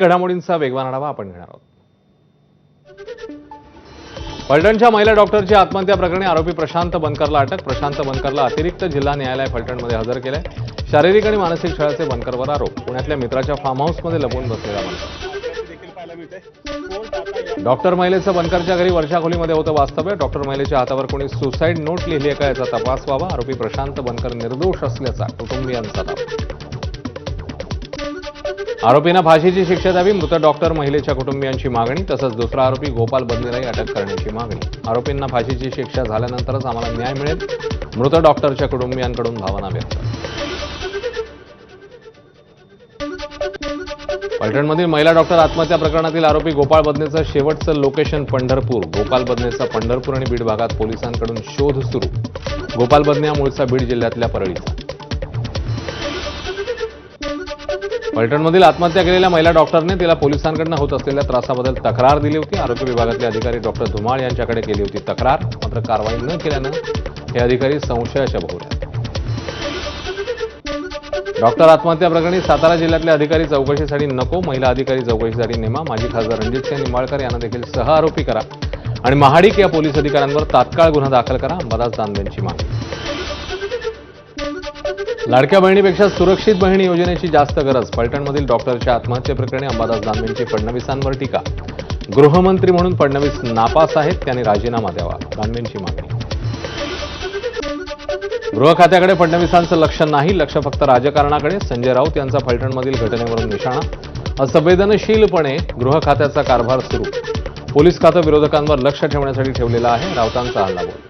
घडामोडींचा वेगवान आढावा आपण घेणार आहोत. फलटणच्या महिला डॉक्टरची आत्महत्या प्रकरणी आरोपी प्रशांत बनकरला अटक. प्रशांत बनकरला अतिरिक्त जिल्हा न्यायालय फलटणमध्ये हजर केलंय. शारीरिक आणि मानसिक छळाचे बनकरवर आरोप. पुण्यातल्या मित्राच्या फार्म हाऊसमध्ये लपून बसलेला बनकर. डॉक्टर महिलेचं बनकरच्या घरी वर्षा खोलीमध्ये होतं वास्तव्य. डॉक्टर महिलेच्या हातावर कोणी सुसाईड नोट लिहिली आहे का याचा तपास व्हावा. आरोपी प्रशांत बनकर निर्दोष असल्याचा कुटुंबियांचा दावा. आरोपींना फाशीची शिक्षा द्यावी मृत डॉक्टर महिलेच्या कुटुंबियांची मागणी तसंच दुसरा आरोपी गोपाल बंदेलाही अटक करण्याची मागणी. आरोपींना फाशीची शिक्षा झाल्यानंतरच आम्हाला न्याय मिळेल. मृत डॉक्टरच्या कुटुंबियांकडून भावना व्यक्त. फलटणमधील महिला डॉक्टर आत्महत्या प्रकरणातील आरोपी गोपाळ बदनेचं शेवटचं लोकेशन पंढरपूर. गोपाल बदनेचा पंढरपूर आणि बीड भागात पोलिसांकडून शोध सुरू. गोपाल बदने हा मूळचा बीड जिल्ह्यातल्या परळीचा. फलटणमधील आत्महत्या केलेल्या महिला डॉक्टरने तिला पोलिसांकडनं होत असलेल्या त्रासाबद्दल तक्रार दिली होती. आरोग्य विभागातले अधिकारी डॉक्टर धुमाळ यांच्याकडे केली होती तक्रार. मात्र कारवाई न केल्यानं हे अधिकारी संशयाच्या भोवल्या डॉक्टर आत्महत्या प्रकरणी सातारा जिल्ह्यातले अधिकारी चौकशीसाठी नको महिला अधिकारी चौकशीसाठी नेमा माजी खासदार रणजितसिंह निंबाळकर यांना देखील सह आरोपी करा. आणि महाडिक या पोलीस अधिकाऱ्यांवर तात्काळ गुन्हा दाखल करा अंबादास दानवेंची मागणी. लाडक्या बहिणीपेक्षा सुरक्षित बहिणी योजनेची जास्त गरज. फलटणमधील डॉक्टरच्या आत्महत्येप्रकरणी अंबादास दानवेंची फडणवीसांवर टीका. गृहमंत्री म्हणून फडणवीस नापास आहेत त्यांनी राजीनामा द्यावा दानवेंची मागणी. गृह खात्याकडे फडणवीसांचं लक्ष नाही लक्ष फक्त राजकारणाकडे. संजय राऊत यांचा फलटणमधील घटनेवरून निशाणा. असंवेदनशीलपणे गृह खात्याचा कारभार सुरू. पोलीस खातं विरोधकांवर लक्ष ठेवण्यासाठी ठेवलेलं आहे राऊतांचा हल्लाबोल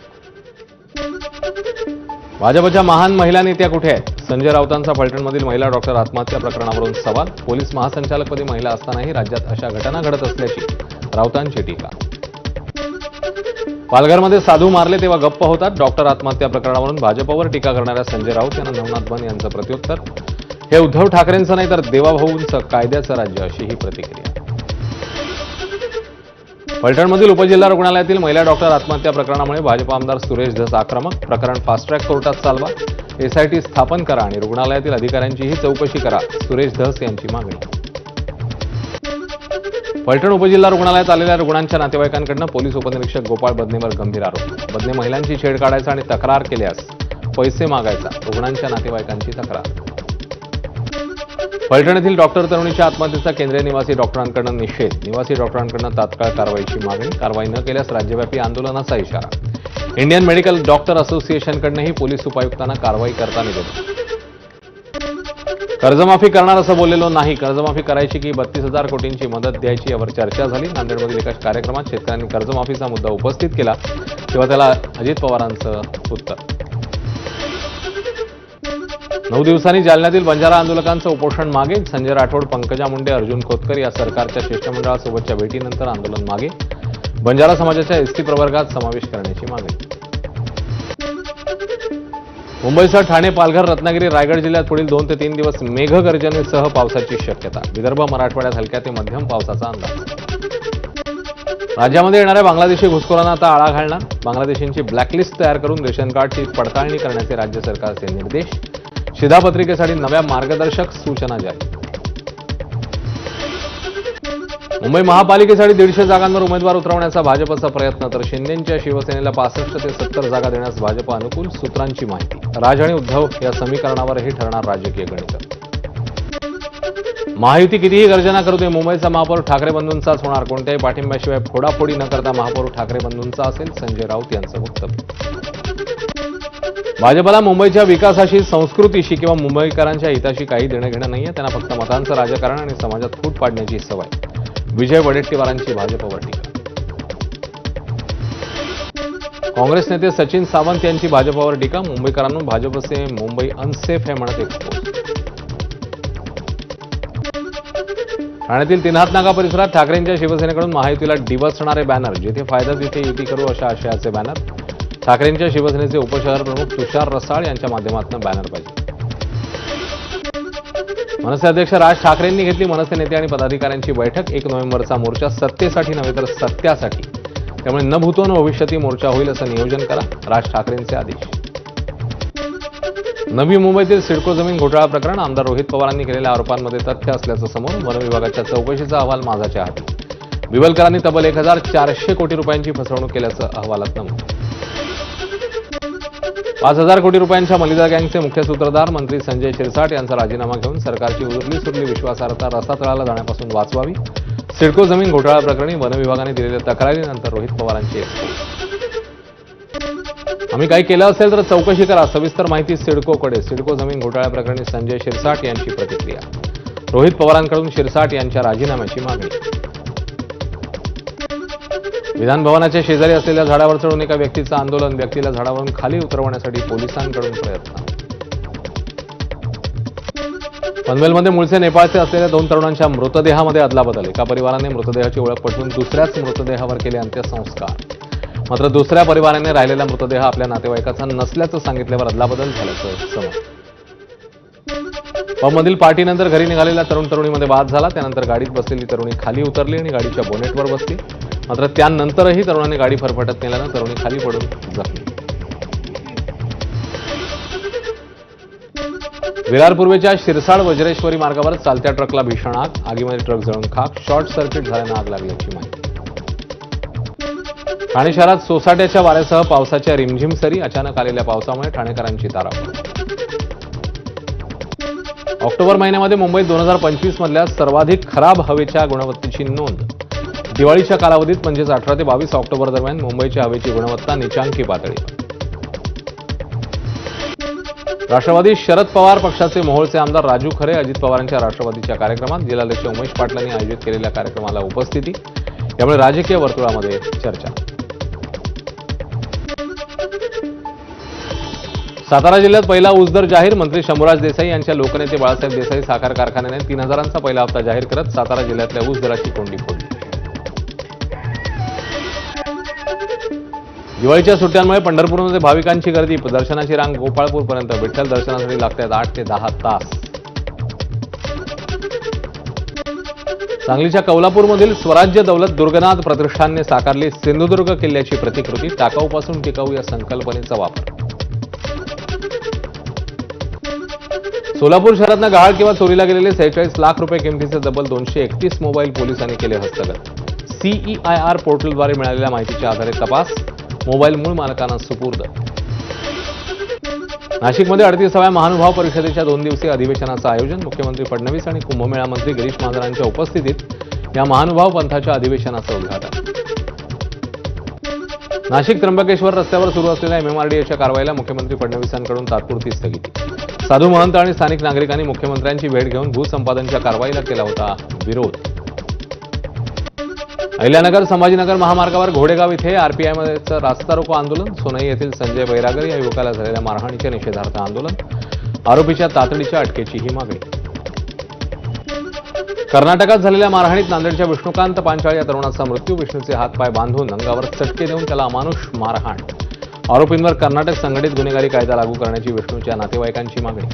भाजपच्या महान महिला नेत्या कुठे आहेत? संजय राऊतांचा फलटणमधील महिला डॉक्टर आत्महत्या प्रकरणावरून सवाल. पोलीस महासंचालकपदी महिला असतानाही राज्यात अशा घटना घडत असल्याची राऊतांची टीका. पालघरमध्ये साधू मारले तेव्हा गप्प होतात. डॉक्टर आत्महत्या प्रकरणावरून भाजपवर टीका करणाऱ्या संजय राऊत यांना नवनाथ बन यांचं प्रत्युत्तर. हे उद्धव ठाकरेंचं नाही तर देवाभाऊंचं कायद्याचं राज्य अशी ही प्रतिक्रिया. फलटणमधील उपजिल्हा रुग्णालयातील महिला डॉक्टर आत्महत्या प्रकरणामुळे भाजप आमदार सुरेश धस आक्रमक. प्रकरण फास्ट ट्रॅक कोर्टात चालवा. एसआयटी स्थापन करा आणि रुग्णालयातील अधिकाऱ्यांचीही चौकशी करा सुरेश धस यांची मागणी. फलटण उपजिल्हा रुग्णालयात आलेल्या रुग्णांच्या नातेवाईकांकडनं पोलीस उपनिरीक्षक गोपाळ बदनेवर गंभीर आरोप. बदने महिलांची छेड काढायचा आणि तक्रार केल्यास पैसे मागायचा रुग्णांच्या नातेवाईकांची तक्रार. फलटण येथील डॉक्टर तरुणीच्या आत्महत्येचा केंद्रीय निवासी डॉक्टरांकडून निषेध. निवासी डॉक्टरांकडून तात्काळ कारवाईची मागणी. कारवाई न केल्यास राज्यव्यापी आंदोलनाचा इशारा. इंडियन मेडिकल डॉक्टर असोसिएशनकडूनही पोलीस उपायुक्तांना कारवाई करता निवेदन कर्जमाफी करणार असं बोललेलो नाही. कर्जमाफी करायची की बत्तीस हजार कोटींची मदत द्यायची यावर चर्चा झाली. नांदेडमधील एका कार्यक्रमात शेतकऱ्यांनी कर्जमाफीचा मुद्दा उपस्थित केला. तेव्हा त्याला अजित पवारांचं उत्तर. नऊ दिवसांनी जालन्यातील बंजारा आंदोलकांचं उपोषण मागे. संजय राठोड पंकजा मुंडे अर्जुन खोतकर या सरकारच्या शिष्टमंडळासोबतच्या भेटीनंतर आंदोलन मागे. बंजारा समाजाच्या एसटी प्रवर्गात समावेश करण्याची मागणी. मुंबईसह ठाणे पालघर रत्नागिरी रायगड जिल्ह्यात पुढील दोन ते तीन दिवस मेघगर्जनेसह पावसाची शक्यता. विदर्भ मराठवाड्यात हलक्या ते मध्यम पावसाचा अंदाज. राज्यामध्ये येणाऱ्या बांगलादेशी घुसखोरांना आता आळा घालणार. बांगलादेशींची ब्लॅकलिस्ट तयार करून रेशन कार्डची पडताळणी करण्याचे राज्य सरकारचे निर्देश. शिधापत्रिकेसाठी नव्या मार्गदर्शक सूचना जाहीर मुंबई महापालिकेसाठी दीडशे जागांवर उमेदवार उतरवण्याचा भाजपचा प्रयत्न तर शिंदेच्या शिवसेनेला पासष्ट ते सत्तर जागा देण्यास भाजप अनुकूल सूत्रांची माहिती. राज आणि उद्धव या समीकरणावरही ठरणार राजकीय गणित. महायुती कितीही गर्जना करू दे मुंबईचा महापौर ठाकरे बंधूंचाच होणार. कोणत्याही पाठिंब्याशिवाय फोडाफोडी न करता महापौर ठाकरे बंधूंचा असेल संजय राऊत यांचं वक्तव्य. भाजपला मुंबईच्या विकासाशी संस्कृतीशी किंवा मुंबईकरांच्या हिताशी काही देणं घेणं नाहीये. त्यांना फक्त मतांचं राजकारण आणि समाजात फूट पाडण्याची सवय. विजय वडेट्टीवारांची भाजपवर टीका काँग्रेस नेते सचिन सावंत यांची भाजपावर टीका. मुंबईकरांनो भाजपचे मुंबई अनसेफ आहे म्हणत एक्सपोज ठाण्यातील तिन्हात नाका परिसरात ठाकरेंच्या शिवसेनेकडून महायुतीला डिवसणारे बॅनर. जिथे फायदा तिथे युती करू अशा आशयाचे बॅनर. ठाकरेंच्या शिवसेनेचे उपशहर प्रमुख तुषार रसाळ यांच्या माध्यमातून बॅनर पाहिजे. मनसे अध्यक्ष राज ठाकरेंनी घेतली मनसे नेते आणि पदाधिकाऱ्यांची बैठक. एक नोव्हेंबरचा मोर्चा सत्तेसाठी नव्हे तर सत्यासाठी. त्यामुळे न भूतो न भविष्यती मोर्चा होईल असं नियोजन करा राज ठाकरेंचे आदेश. नवी मुंबईतील सिडको जमीन घोटाळा प्रकरण आमदार रोहित पवारांनी केलेल्या आरोपांमध्ये तथ्य असल्याचं समोर वन विभागाच्या चौकशीचा अहवाल माझाच्या हाती. बिबलकरांनी तब्बल एक हजार चारशे कोटी रुपयांची फसवणूक केल्याचं अहवालात नमूद पाच हजार कोटी रुपयांच्या मलिदा गँगचे मुख्य सूत्रधार मंत्री संजय शिरसाट यांचा राजीनामा घेऊन सरकारची उरली सुरली विश्वासार्हता रसातळाला जाण्यापासून वाचवावी. सिडको जमीन घोटाळा प्रकरणी वन विभागाने दिलेल्या तक्रारीनंतर रोहित पवारांची आम्ही काही केलं असेल तर चौकशी करा सविस्तर माहिती सिडकोकडे. सिडको जमीन घोटाळ्या प्रकरणी संजय शिरसाट यांची प्रतिक्रिया. रोहित पवारांकडून शिरसाट यांच्या राजीनाम्याची मागणी. विधानभवनाच्या शेजारी असलेल्या झाडावर चढून एका व्यक्तीचं आंदोलन व्यक्तीला झाडावरून खाली उतरवण्यासाठी पोलिसांकडून प्रयत्न. पनवेलमध्ये मूळचे नेपाळचे असलेल्या दोन तरुणांच्या मृतदेहामध्ये अदलाबदल. एका परिवाराने मृतदेहाची ओळख पटवून दुसऱ्याच मृतदेहावर केले अंत्यसंस्कार. मात्र दुसऱ्या परिवाराने राहिलेला मृतदेह आपल्या नातेवाईकाचा नसल्याचं सांगितल्यावर अदलाबदल झाल्याचं समज पबमधील पार्टीनंतर घरी निघालेल्या तरुण तरुणीमध्ये वाद झाला. त्यानंतर गाडीत बसलेली तरुणी खाली उतरली आणि गाडीच्या बोनेटवर बसली. मात्र त्यानंतरही तरुणाने गाडी फरफटत नेल्यानं तरुणी खाली पडून जखमी विरार पूर्वेच्या शिरसाळ वज्रेश्वरी मार्गावर चालत्या ट्रकला भीषण आग आगीमध्ये ट्रक जळून खाक शॉर्ट सर्किट झाल्यानं आग लागल्याची माहिती. ठाणे शहरात सोसाट्याच्या वाऱ्यासह पावसाच्या रिमझिम सरी अचानक आलेल्या पावसामुळे ठाणेकरांची ताराव. ऑक्टोबर महिन्यामध्ये मुंबईत दोन हजार पंचवीस मधल्या सर्वाधिक खराब हवेच्या गुणवत्तेची नोंद दिवाळीच्या कालावधीत म्हणजेच अठरा ते बावीस ऑक्टोबर दरम्यान मुंबईच्या हवेची गुणवत्ता निचांकी पातळी. राष्ट्रवादी शरद पवार पक्षाचे मोहोळचे आमदार राजू खरे अजित पवारांच्या राष्ट्रवादीच्या कार्यक्रमात जिल्हाध्यक्ष उमेश पाटलांनी आयोजित केलेल्या कार्यक्रमाला उपस्थिती. यामुळे राजकीय वर्तुळामध्ये चर्चा. सातारा जिल्ह्यात पहिला ऊस दर जाहीर मंत्री शंभूराज देसाई यांच्या लोकनेते बाळासाहेब देसाई साखर कारखान्याने तीन हजारांचा पहिला हप्ता जाहीर करत सातारा जिल्ह्यातल्या ऊस दराची कोंडी फोडली. दिवाळीच्या सुट्ट्यांमुळे पंढरपूरमध्ये भाविकांची गर्दी. दर्शनाची रांग गोपाळपूरपर्यंत. विठ्ठल दर्शनासाठी लागतात आठ ते दहा तास. सांगलीच्या कौलापूरमधील स्वराज्य दौलत दुर्गनाथ प्रतिष्ठानने साकारली सिंधुदुर्ग किल्ल्याची प्रतिकृती. टाकाऊपासून टिकाऊ या संकल्पनेचा वापर. सोलापूर शहरातनं गहाळ किंवा चोरीला गेलेले सेहेचाळीस लाख रुपये किमतीचे तब्बल दोनशे एकतीस मोबाईल पोलिसांनी केले हस्तगत. सीईआयआर पोर्टलद्वारे मिळालेल्या माहितीच्या आधारे तपास. मोबाईल मूळ मालकांना सुपूर्द. नाशिकमध्ये अडतीसाव्या महानुभाव परिषदेच्या दोन दिवसीय अधिवेशनाचं आयोजन मुख्यमंत्री फडणवीस आणि कुंभमेळा मंत्री गिरीश महाजनांच्या उपस्थितीत या महानुभाव पंथाच्या अधिवेशनाचं उद्घाटन. नाशिक त्र्यंबकेश्वर रस्त्यावर सुरू असलेल्या एमएमआरडीएच्या कारवाईला मुख्यमंत्री फडणवीसांकडून तात्पुरती स्थगिती. साधू महंत आणि स्थानिक नागरिकांनी मुख्यमंत्र्यांची भेट घेऊन भूसंपादनच्या कारवाईला केला होता विरोध. अहिल्यानगर संभाजीनगर महामार्गावर घोडेगाव इथे आरपीआयमध्येचं रास्ता रोको आंदोलन. सोनई येथील संजय बैरागर या युवकाला झालेल्या मारहाणीच्या निषेधार्थ आंदोलन. आरोपीच्या तातडीच्या अटकेची ही मागणी. कर्नाटकात झालेल्या मारहाणीत नांदेडच्या विष्णुकांत पांचाळ या तरुणाचा मृत्यू. विष्णूचे हातपाय बांधून अंगावर चटके देऊन त्याला अमानुष मारहाण. आरोपींवर कर्नाटक संघटित गुन्हेगारी कायदा लागू करण्याची विष्णूच्या नातेवाईकांची मागणी.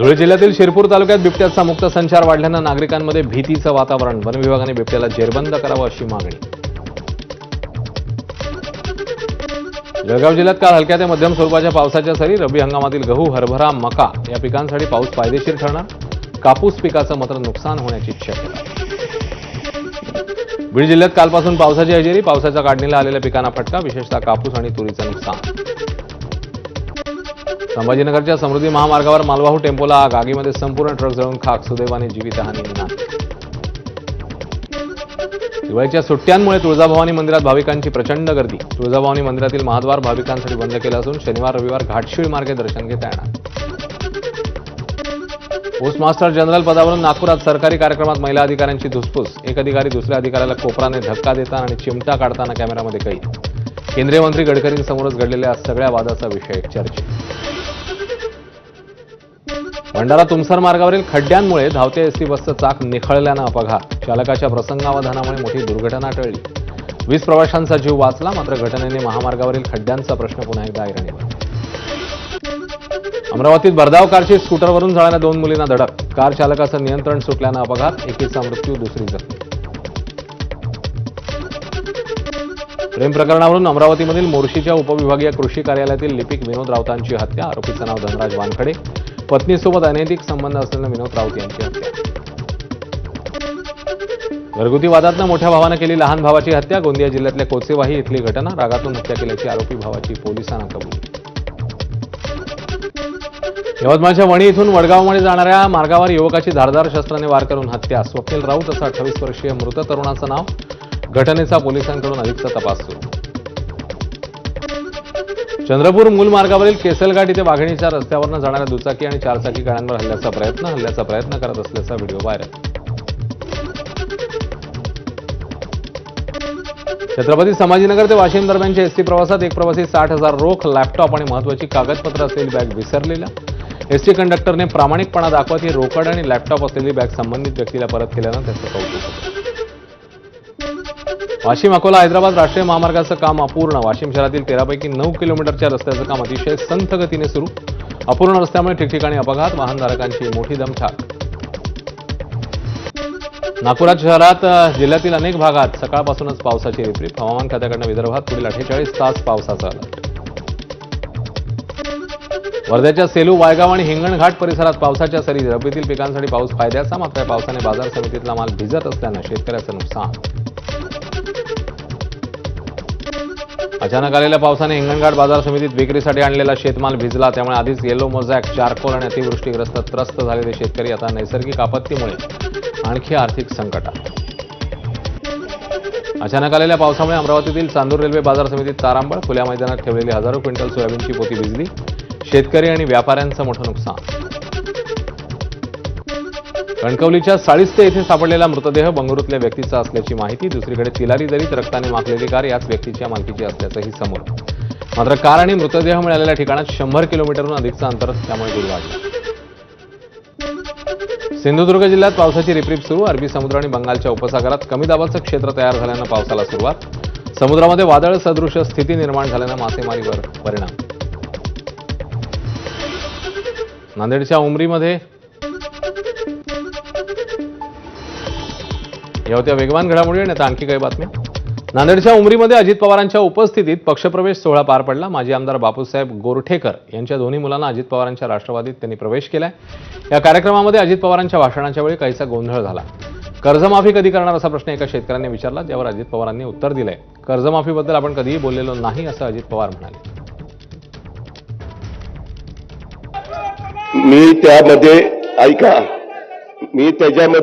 धुळे जिल्ह्यातील शिरपूर तालुक्यात बिबट्याचा मुक्त संचार वाढल्यानं नागरिकांमध्ये भीतीचं वातावरण. वन विभागाने बिबट्याला जेरबंद करावं अशी मागणी. जळगाव जिल्ह्यात काल हलक्या ते मध्यम स्वरूपाच्या पावसाच्या सरी रब्बी हंगामातील गहू हरभरा मका या पिकांसाठी पाऊस फायदेशीर ठरणार. कापूस पिकाचं मात्र नुकसान होण्याची शक्यता. बीड जिल्ह्यात कालपासून पावसाची हजेरी पावसाच्या काढणीला आलेल्या पिकांना फटका विशेषतः कापूस आणि तुरीचं नुकसान. संभाजीनगरच्या समृद्धी महामार्गावर मालवाहू टेम्पोला आग. आगीमध्ये संपूर्ण ट्रक जळून खाक. सुदैवाने जीवितहानी नाही दिवाळीच्या सुट्ट्यांमुळे तुळजाभवानी मंदिरात भाविकांची प्रचंड गर्दी. तुळजाभवानी मंदिरातील महाद्वार भाविकांसाठी बंद केलं असून शनिवार रविवार घाटशिळ मार्गे दर्शन घेता येणार. पोस्टमास्टर जनरल पदावरून नागपुरात सरकारी कार्यक्रमात महिला अधिकाऱ्यांची धुसफूस. एक अधिकारी दुसऱ्या अधिकाऱ्याला कोपराने धक्का देताना आणि चिमटा काढताना कॅमेऱ्यामध्ये कैद. केंद्रीय मंत्री गडकरींसमोरच घडलेल्या सगळ्या वादाचा विषय चर्चेत. भंडारा तुमसर मार्गावरील खड्ड्यांमुळे धावते एसटी बसचं चाक निखळल्यानं अपघात. चालकाच्या प्रसंगावधानामुळे मोठी दुर्घटना टळली. वीस प्रवाशांचा जीव वाचला मात्र घटनेने महामार्गावरील खड्ड्यांचा प्रश्न पुन्हा एकदा ऐरणीवर. अमरावतीत भरधाव कारची स्कूटरवरून जाणाऱ्या दोन मुलींना धडक. कार चालकाचं नियंत्रण सुटल्यानं अपघात एकीचा मृत्यू दुसरी जखमी. प्रेम प्रकरणावरून अमरावतीमधील मोर्शीच्या उपविभागीय कृषी कार्यालयातील लिपिक विनोद राऊतांची हत्या. आरोपीचं नाव धनराज वानखडे. पत्नीसोबत अनैतिक संबंध असलेल्या विनोद राऊत यांची हत्या. घरगुती वादातनं मोठ्या भावानं केली लहान भावाची हत्या. गोंदिया जिल्ह्यातल्या कोचेवाही इथली घटना रागातून हत्या केल्याची आरोपी भावाची पोलिसांना कबुली. यवतमाळच्या वणी इथून वडगावमध्ये जाणाऱ्या मार्गावर युवकाची धारदार शस्त्राने वार करून हत्या. स्वप्नील राऊत असं अठ्ठावीस वर्षीय मृत तरुणाचं नाव. घटनेचा पोलिसांकडून अधिकचा तपास सुरू. चंद्रपूर मूल मार्गावरील केसलघाट इथे वाघिणीच्या रस्त्यावरनं जाणाऱ्या दुचाकी आणि चारचाकी गाड्यांवर हल्ल्याचा प्रयत्न हल्ल्याचा प्रयत्न करत असल्याचा व्हिडिओ व्हायरल. छत्रपती संभाजीनगर ते वाशिम दरम्यानच्या एसटी प्रवासात एक प्रवासी साठ हजार रोख लॅपटॉप आणि महत्वाची कागदपत्र असलेली बॅग विसरलेल्या एसटी कंडक्टरने प्रामाणिकपणा दाखवत ही रोकड आणि लॅपटॉप असलेली बॅग संबंधित व्यक्तीला परत केल्यानं त्याचं कौतुक. होतं वाशिम अकोला हैदराबाद राष्ट्रीय महामार्गाचं काम अपूर्ण. वाशिम शहरातील तेरापैकी नऊ किलोमीटरच्या रस्त्याचं काम अतिशय संथ गतीने सुरू. अपूर्ण रस्त्यामुळे ठिकठिकाणी अपघात वाहनधारकांची मोठी दमछाक. नागपुरात शहरात जिल्ह्यातील अनेक भागात सकाळपासूनच पावसाची रिपरिप. हवामान खात्याकडनं विदर्भात पुढील अठ्ठेचाळीस तास पावसाचा अलर्ट. वर्ध्याच्या सेलू वायगाव आणि हिंगणघाट परिसरात पावसाच्या सरी. रब्बीतील पिकांसाठी पाऊस फायद्याचा मात्र पावसाने बाजार समितीतला माल भिजत असल्यानं शेतकऱ्याचं नुकसान. अचानक आलेल्या पावसाने हिंगणघाट बाजार समितीत विक्रीसाठी आणलेला शेतमाल भिजला. त्यामुळे आधीच येलो मोझॅक चारकोल आणि अतिवृष्टीग्रस्त त्रस्त झालेले शेतकरी आता नैसर्गिक आपत्तीमुळे आणखी आर्थिक संकटात अचानक आलेल्या पावसामुळे अमरावतीतील चांदूर रेल्वे बाजार समितीत तारांबळ खुल्या मैदानात ठेवलेली हजारो क्विंटल सोयाबीनची पोती भिजली. शेतकरी आणि व्यापाऱ्यांचं मोठं नुकसान कणकवलीच्या साळीस्ते येथे सापडलेला मृतदेह बंगळुरूतल्या व्यक्तीचा असल्याची माहिती. दुसरीकडे तिलारी दरीत रक्ताने माखलेली कार याच व्यक्तीच्या मालकीची असल्याचंही समोर. मात्र कार आणि मृतदेह मिळालेल्या ठिकाणात शंभर किलोमीटरहून अधिकचं अंतर त्यामुळे दूर वाढलं सिंधुदुर्ग जिल्ह्यात पावसाची रिपरिप सुरू. अरबी समुद्र आणि बंगालच्या उपसागरात कमी दाबाचं क्षेत्र तयार झाल्यानं पावसाला सुरुवात. समुद्रामध्ये वादळ सदृश स्थिती निर्माण झाल्यानं मासेमारीवर परिणाम. नांदेडच्या उमरीमध्ये या होत्या वेगवान घडामोडी आणि आता आणखी काही बातम्या. नांदेडच्या उमरीमध्ये अजित पवारांच्या उपस्थितीत पक्षप्रवेश सोहळा पार पडला. माजी आमदार बापूसाहेब गोरठेकर यांच्या दोन्ही मुलांना अजित पवारांच्या राष्ट्रवादीत त्यांनी प्रवेश केलाय. या कार्यक्रमामध्ये अजित पवारांच्या भाषणाच्या वेळी काहीसा गोंधळ झाला. कर्जमाफी कधी करणार असा प्रश्न एका शेतकऱ्यांनी विचारला त्यावर अजित पवारांनी उत्तर दिलंय. कर्जमाफीबद्दल आपण कधीही बोललेलो नाही असं अजित पवार म्हणाले. मी त्यामध्ये ऐका मी त्याच्यामध्ये